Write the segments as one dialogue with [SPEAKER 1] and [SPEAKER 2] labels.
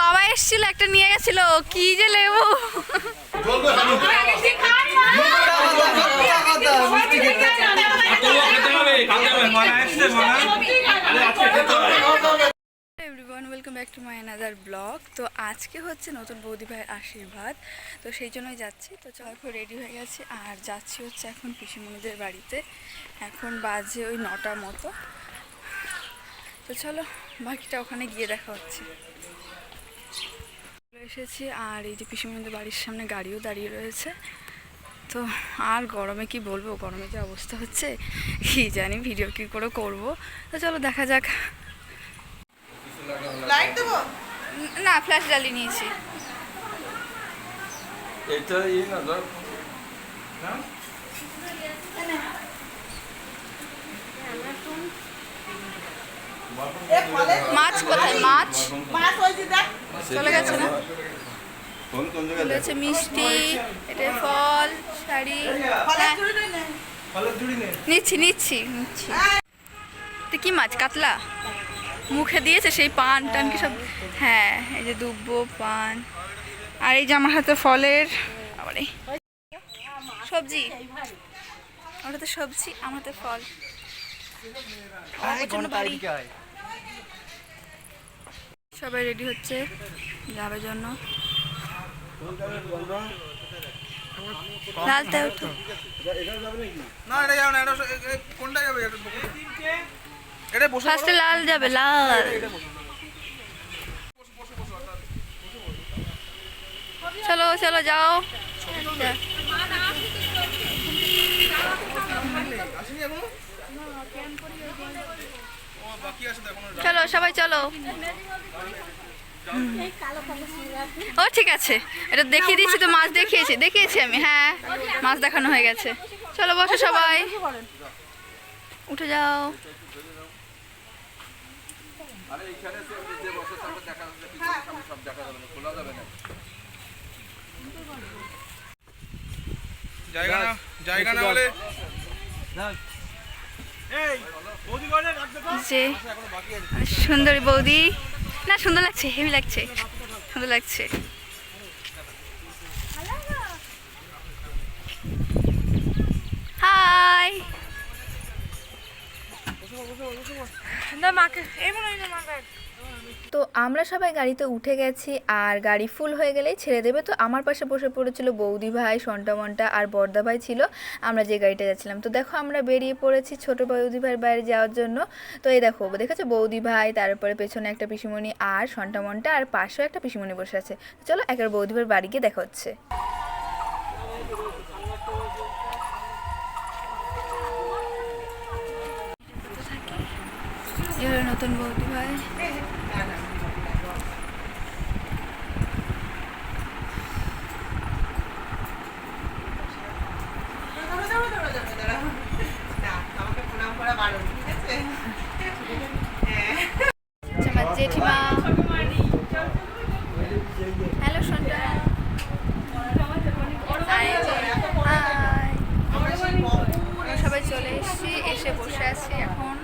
[SPEAKER 1] বাবা এসেছিল, একটা নিয়ে গেছিল। কি যে লেবু। Everyone welcome back to my another blog তো আজকে হচ্ছে নতুন বৌদি ভাইয়ের আশীর্বাদ। তো সেই জন্যই যাচ্ছি। তো চল এখন রেডি হয়ে গেছে। আর যাচ্ছি হচ্ছে এখন পিসিমণিদের বাড়িতে। এখন বাজে ওই নটার মতো। তো চলো, বাকিটা ওখানে গিয়ে দেখা হচ্ছে। এসেছি আর এই যে পিসিমণিদের বাড়ির সামনে গাড়িও দাঁড়িয়ে রয়েছে। তো আর গরমে কি বলব? গরমে যে অবস্থা হচ্ছে কি জানি ভিডিও কি করে করব। তো চলো দেখা যাক।
[SPEAKER 2] লাইট দেবো?
[SPEAKER 1] না ফ্ল্যাশ জ্বালিয়ে নিয়েছি।
[SPEAKER 3] এটা ইয়ে না ধর
[SPEAKER 2] এ ফলে
[SPEAKER 1] মাছ কোথায়? মাছ? চলে গেছে না?
[SPEAKER 3] কোন কোন
[SPEAKER 1] মিষ্টি এটা ফল শাড়ি
[SPEAKER 2] ফলে
[SPEAKER 1] হ্যাঁ, নিচ্ছি নিচ্ছি নিচ্ছি। তো কি মাছ? কাতলা? মুখে দিয়েছে সেই পান টান কি সব? হ্যাঁ এই যে দুব্বো পান। আর এই যে আমার হাতে ফলের আবার সবজি? ওটা তো সবজি আমার হাতে ফল। প্রচণ্ড বাড়ি। সবাই রেডি হচ্ছে যাবে জন্য। উঠো ফার্স্টে লাল যাবে লাল। চলো চলো যাও
[SPEAKER 4] আসেনি এখনও ও বাকি আছে দেখো না
[SPEAKER 1] চলো সবাই চলো। ও ঠিক আছে। এটা দেখিয়ে দিচ্ছি তো মাছ দেখিয়েছি। দেখিয়েছি আমি হ্যাঁ। মাছ দেখানো হয়ে গেছে। চলো বসো সবাই। উঠে যাও।
[SPEAKER 3] আরে এখানে তো নিজে বসে তারপর দেখা যাবে পিছনের সামনে সব দেখা যাবে না খোলা যাবে না।
[SPEAKER 4] জায়গা না জায়গা না হলে
[SPEAKER 1] যে সুন্দরী বৌদি। না সুন্দর লাগছে হেভি লাগছে সুন্দর লাগছে। হাই তো আমরা সবাই গাড়িতে উঠে গেছি আর গাড়ি ফুল হয়ে গেলেই ছেড়ে দেবে। তো আমার পাশে বসে পড়েছিল বৌদি ভাই, সন্টা মন্টা আর বর্দা ভাই ছিল। আমরা যে গাড়িটা যাচ্ছিলাম। তো দেখো আমরা বেরিয়ে পড়েছি ছোট বৌদি ভাইয়ের বাইরে যাওয়ার জন্য। তো এই দেখো, দেখেছ? বৌদি ভাই, তারপরে পেছনে একটা পিসিমণি আর সন্টা মন্টা আর পাশেও একটা পিসিমণি বসে আছে। চলো একের বৌদি ভাইয়ের বাড়ি গিয়ে দেখা হচ্ছে। নতুন বৌদি ভাই
[SPEAKER 2] না আমাকে প্রণাম করা বারণ ঠিক আছে হ্যাঁ
[SPEAKER 1] আচ্ছা, আমার জেঠিমা হ্যালো সন্ধ্যা হাই
[SPEAKER 2] আমরা সেই বপুর
[SPEAKER 1] আমরা সবাই চলে এসেছি এসে বসে আছি এখন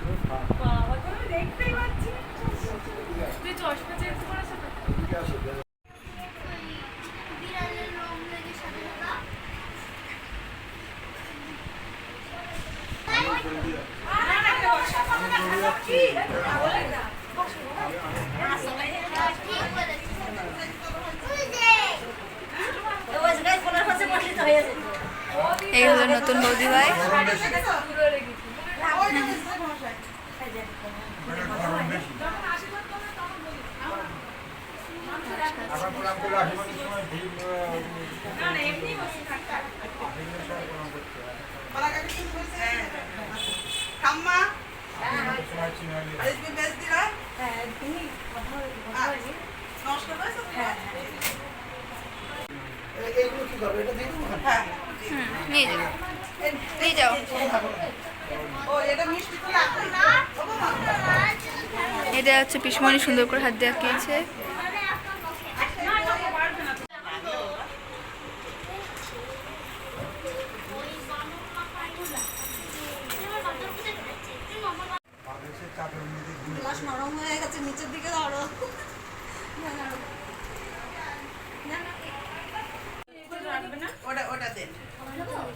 [SPEAKER 1] এই হলো নতুন বৌদি ভাই।
[SPEAKER 2] ঠাম্মা এটা
[SPEAKER 1] হচ্ছে পিসমণি সুন্দর করে হাত দেওয়া আঁকিয়েছে
[SPEAKER 2] ওটা ওটা দেন।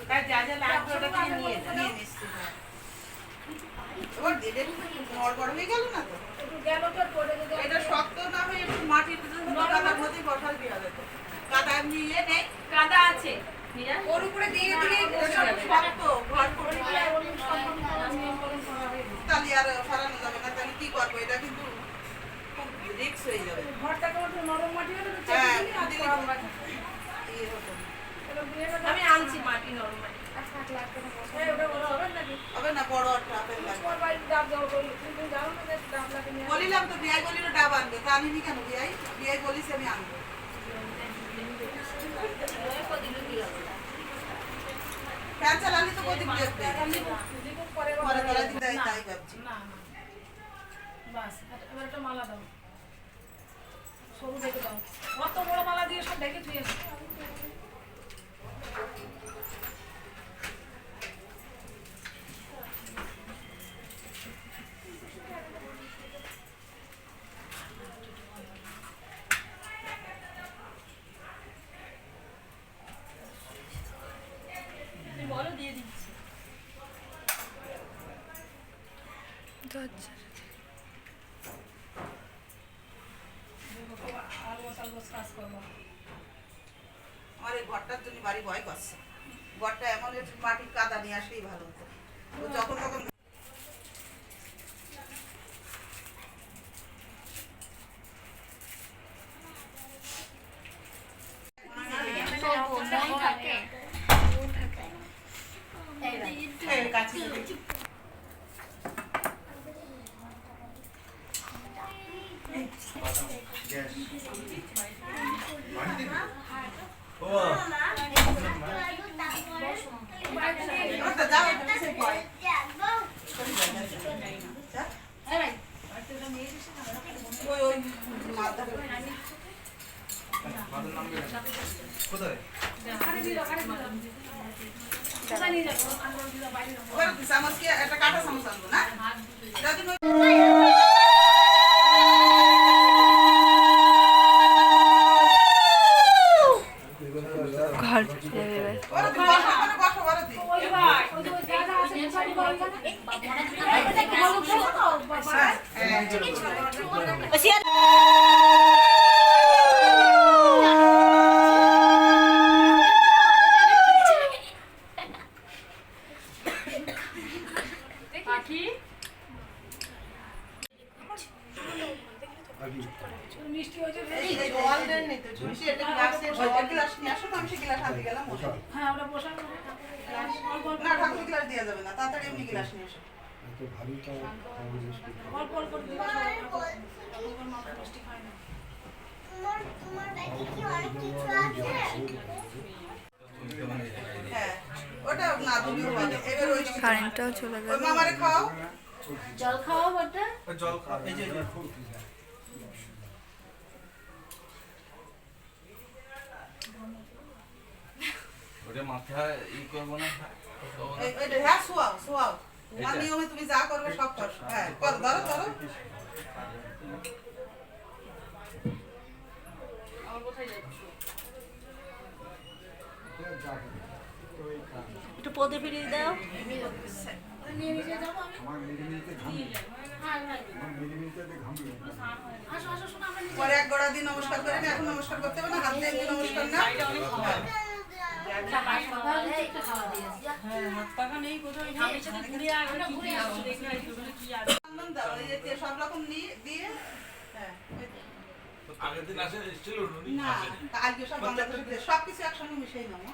[SPEAKER 2] তার যা যা লাগবে ওটা তুমি নিয়ে নিয়ে নিচ্ছি এবার ওর হ্যাঁ, উপরে শক্ত। ঘর করে আর সারানো যাবে না। তাহলে কি করব? এটা কিন্তু রিক্স হয়ে যাবে। ঘরটাকে নরম মাটি হলে হ্যাঁ
[SPEAKER 5] আমি আনছি মাটি নরম
[SPEAKER 2] হবে না বড় একটা আপেল বলিলাম তো বিয়াই বলিল ডাব আনবে। তা আনিনি কেন বিয়াই? বিয়াই বলিস আমি আনব। ফ্যান চালালে তো প্রদীপ দেখবে পরে তারা তাই তাই ভাবছি।
[SPEAKER 5] না না। বাস এবার একটা মালা দাও। সরু দেখে দাও। অত বড় মালা দিয়ে সব দেখে তুই বলো দিয়ে দিচ্ছি করব
[SPEAKER 2] আমার এই ঘরটার জন্য বাড়ি ভয় করছে। ঘরটা এমন মাটির কাদা নিয়ে আসলেই ভালো হতো। যখন তখন এই কাছে দিবি। এবার তো যাও, একটু পিছিয়ে পড়। যা। ওই ওই মাথা
[SPEAKER 4] কোথায়
[SPEAKER 5] কোথায় নিয়ে যাব আনব দিদা বাইরে যাব
[SPEAKER 2] ওবার চামচ কি একটা কাটা চামচ আনব না এটার জন্য
[SPEAKER 1] ঘর চলে যাবে এবার।
[SPEAKER 2] ওরা তুমি বসো ওখানে বসো ওরা তুমি।
[SPEAKER 5] ওই ভাই ওই যে ওই দাদা আছে মুসারি বড় দাদা এটা কি বলো তো বাবা
[SPEAKER 2] হ্যাঁ।
[SPEAKER 5] পাখি? মিষ্টি হয়েছে
[SPEAKER 2] এই যে জল দেন
[SPEAKER 1] কারেন্টটাও চলে
[SPEAKER 2] খাও।
[SPEAKER 5] জল খাওয়া বটে
[SPEAKER 4] জল খা এই যে
[SPEAKER 3] ওটা মাথায় ই করব না
[SPEAKER 2] হ্যাঁ, শোয়াও, শোয়াও। তোমার নিয়মে তুমি যা করবে সব করো। হ্যাঁ, করো, ধরো, ধরো।
[SPEAKER 5] আমার কোথায় যাচ্ছি
[SPEAKER 6] একটু পদে ফিরিয়ে দাও।
[SPEAKER 2] পরে এক গোড়া দিয়ে নমস্কার করে এখন নমস্কার করতে হবে না হাত দিয়ে নমস্কার না? সব রকম নিয়ে দিয়ে হ্যাঁ,
[SPEAKER 3] আগের দিন আসে এসেছিল
[SPEAKER 2] না আজকে সব কিছু একসঙ্গে মিশিয়ে নেব।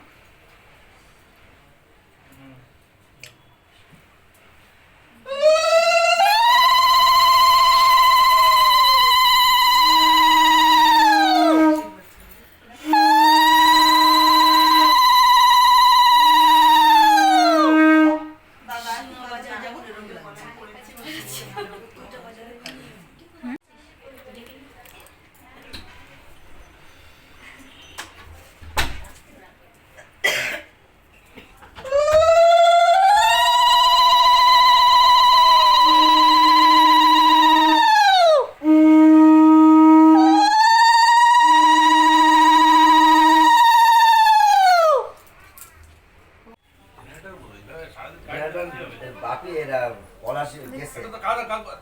[SPEAKER 2] বাপি এরা পলাশি গেছে।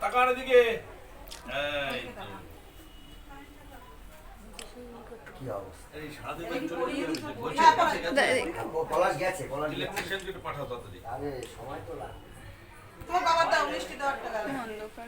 [SPEAKER 2] তাকার দিকে কি অবস্থা? এই
[SPEAKER 7] হ্যাঁ,
[SPEAKER 6] পলাশ গেছে পলাশ
[SPEAKER 2] ইলেকট্রিশিয়ান যেটা পাঠাও তাড়াতাড়ি।
[SPEAKER 6] আরে সময় তো লাগে।
[SPEAKER 7] তোর বাবা দাও মিষ্টি 10 টাকা
[SPEAKER 2] অন্ধকার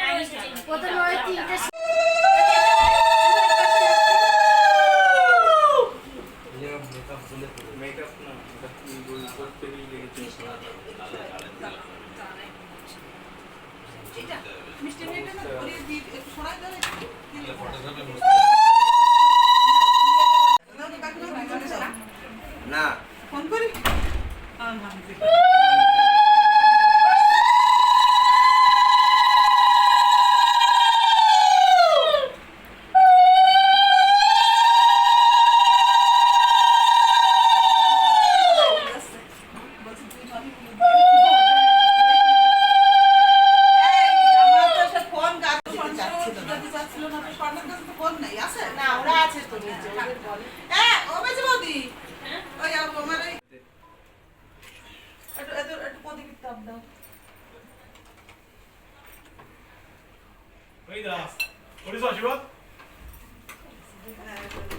[SPEAKER 2] করিস আশীর্বাদ?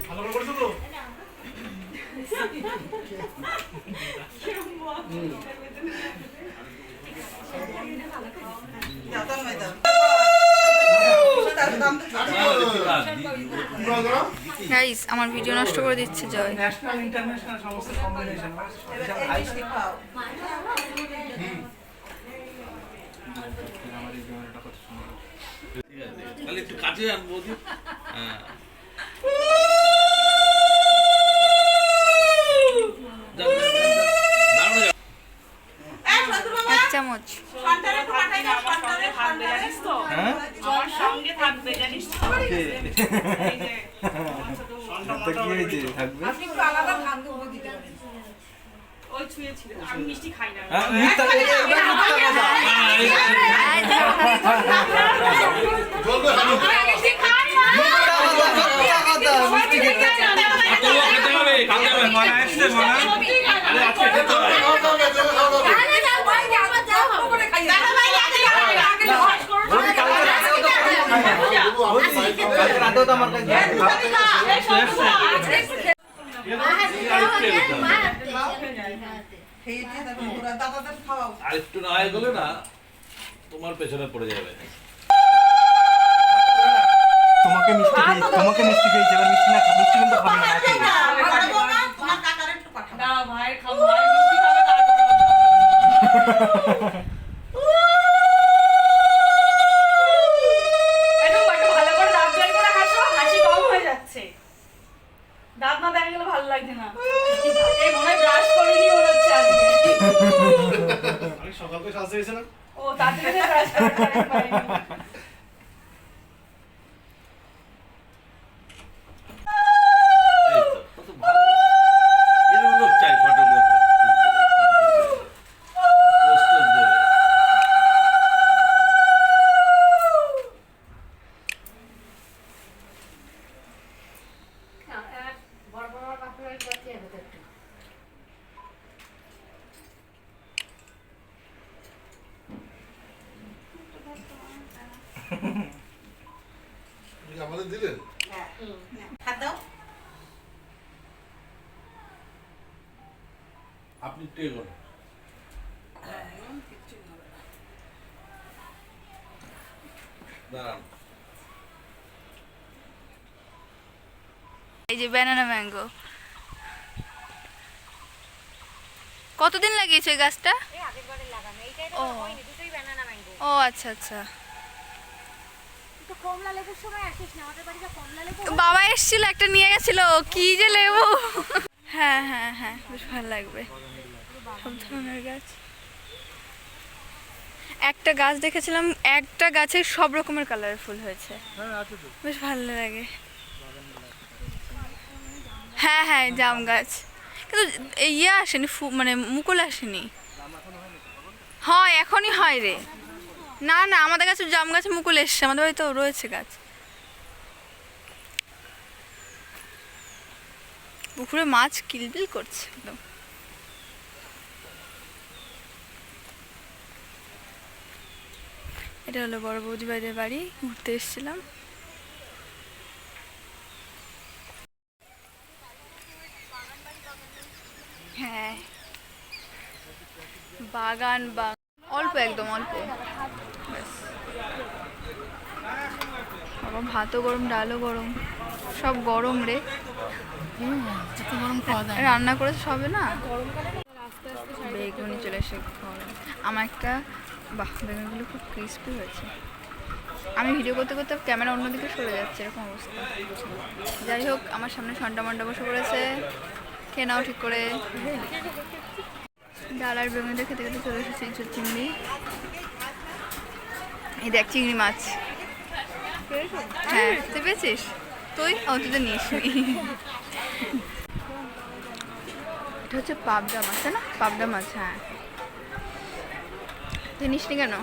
[SPEAKER 2] ভালো করে করিস তো।
[SPEAKER 1] গাইস আমার ভিডিও নষ্ট করে দিচ্ছে জয়।
[SPEAKER 2] ন্যাশনাল ইন্টারন্যাশনাল সমস্ত কম্বিনেশন
[SPEAKER 7] এবার এই মিষ্টি খাও
[SPEAKER 3] তাহলে একটু কাছে আনব দি হ্যাঁ।
[SPEAKER 7] বাবা
[SPEAKER 1] এক চামচ।
[SPEAKER 7] সন্তানে একটু পাঠাই দাও সন্তানে সন্তানে
[SPEAKER 2] হ্যাঁ
[SPEAKER 8] আমার সঙ্গে থাকবে জানিস তো? এই যে,
[SPEAKER 2] কি হয়েছে থাকবে
[SPEAKER 7] আপনি একটু আলাদা খান দেবো দিতে পারেন
[SPEAKER 8] ওই ছুঁয়েছিল আমি মিষ্টি খাই না
[SPEAKER 2] হ্যাঁ মিথ্যা
[SPEAKER 3] আর তবুও খেতে হবে, খেতে হবে।
[SPEAKER 2] মানা এসছে মানা
[SPEAKER 3] আরে আজকে খেতে হবে। আর একটু না হয়ে গেলে না তোমার পেছনে পড়ে যাবে
[SPEAKER 2] তোমাকে মিষ্টি তোমাকে মিষ্টি খেয়েছি মিষ্টি না মিষ্টি কিন্তু খাবে না
[SPEAKER 7] পাঠাবো না, পাঠাবো না, তোমার কাকার একটু পাঠাবো
[SPEAKER 8] না ভাই একটু একটু ভালো করে দাঁত বের করে হাসো হাসি কম হয়ে যাচ্ছে দাঁত না দেখা গেলে ভালো লাগছে না এই মনে হয় ব্রাশ করিনি মনে হচ্ছে আজকে
[SPEAKER 2] আমি সকাল থেকে সাজতে গেছে না
[SPEAKER 8] ও তার জন্য ব্রাশ করতে পারিনি
[SPEAKER 3] এই তো, কত ভালো। এরকম লোক চাই photographer তুলতে, photo তুলতে। Poster দেবে।
[SPEAKER 9] আমাদের দিলেন
[SPEAKER 7] হ্যাঁ হাত দাও
[SPEAKER 3] দাঁড়ান।
[SPEAKER 1] এই যে ব্যানানা ম্যাঙ্গো কতদিন লাগিয়েছে এই গাছটা? ও। ও আচ্ছা আচ্ছা। বাবা এসেছিল একটা নিয়ে গেছিল কি যে লেবু। হ্যাঁ হ্যাঁ হ্যাঁ বেশ ভালো লাগবে। সব ধরনের গাছ। একটা গাছ দেখেছিলাম একটা গাছে সব রকমের কালারের ফুল হয়েছে বেশ ভালো লাগে। হ্যাঁ হ্যাঁ জাম গাছ। কিন্তু ইয়ে আসেনি মানে মুকুল আসেনি। হয় এখনই হয় রে। না না আমাদের কাছে জাম গাছে মুকুল এসছে আমাদের বাড়িতে রয়েছে গাছ। পুকুরে মাছ কিলবিল করছে একদম। এটা হলো বড় বৌদি বাড়ির বাড়ি ঘুরতে এসেছিলাম। হ্যাঁ। বাগান অল্প একদম অল্প। বাবা ভাতও গরম ডালও গরম। সব গরম রে। রান্না করে সবে না? বেগুনি চলে এসে আমার একটা বাহ বেগুনগুলো খুব ক্রিস্পি হয়েছে। আমি ভিডিও করতে করতে ক্যামেরা অন্যদিকে সরে যাচ্ছে, এরকম অবস্থা। যাই হোক, আমার সামনে সন্ডা মন্ডা বসে পড়েছে। খেয়ে নাও ঠিক করে। ডাল আর বেগুনিটা খেতে খেতে চলে এসেছে ইঁচুর চিংড়ি। এই দেখ, চিংড়ি মাছ। হ্যাঁ তুই পেয়েছিস? তুই? ও, তুই তো নিস এটা হচ্ছে পাবদা মাছ, তাই না? পাবদা মাছ হ্যাঁ। তুই নিসনি কেন?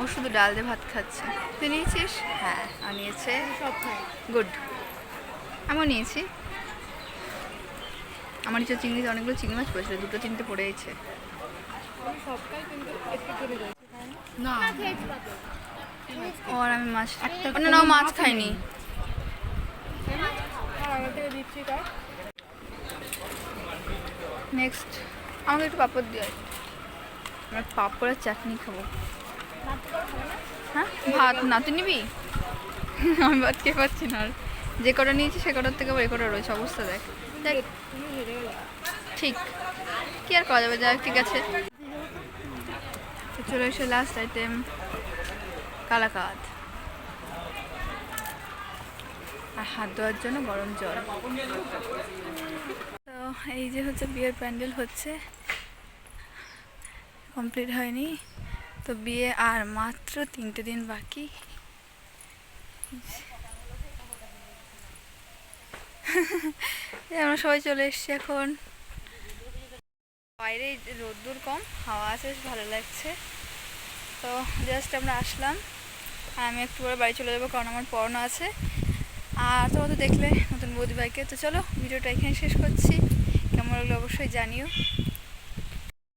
[SPEAKER 1] ও শুধু ডাল দিয়ে ভাত খাচ্ছে। তুই নিয়েছিস? হ্যাঁ নিয়েছে সব গুড। আমিও নিয়েছি। আমার নিচে চিংড়িতে অনেকগুলো চিংড়ি মাছ পড়েছিল দুটো তিনটে পড়েছে ও আর আমি মাছ না না মাছ খাইনি নেক্সট। আমাকে একটু পাপড় দিয়ে আমরা পাপড়ের চাটনি খাব। হ্যাঁ? ভাত না, তুই নিবি? আমি ভাত খেয়ে পাচ্ছি না আর। যে কটা নিয়েছি সে কটার থেকে এ কটা রয়েছে, অবস্থা দেখ। দেখ। ঠিক। কি আর করা যাবে? যাক, ঠিক আছে। চলে এসে লাস্ট আইটেম কালাকাদ। আর হাত ধোয়ার জন্য গরম জল। তো এই যে হচ্ছে বিয়ের প্যান্ডেল হচ্ছে। কমপ্লিট হয়নি। তো বিয়ে আর মাত্র তিনটে দিন বাকি। আমরা সবাই চলে এসেছি এখন। বাইরে রোদ্দুর কম, হাওয়া আছে, বেশ ভালো লাগছে। তো জাস্ট আমরা আসলাম। আর আমি একটু পরে বাড়ি চলে যাব, কারণ আমার পড়ানো আছে। আর তোমরা তো দেখলে নতুন বৌদি ভাইকে। তো চলো, ভিডিওটা এখানে শেষ করছি। কেমন লাগল অবশ্যই জানিও।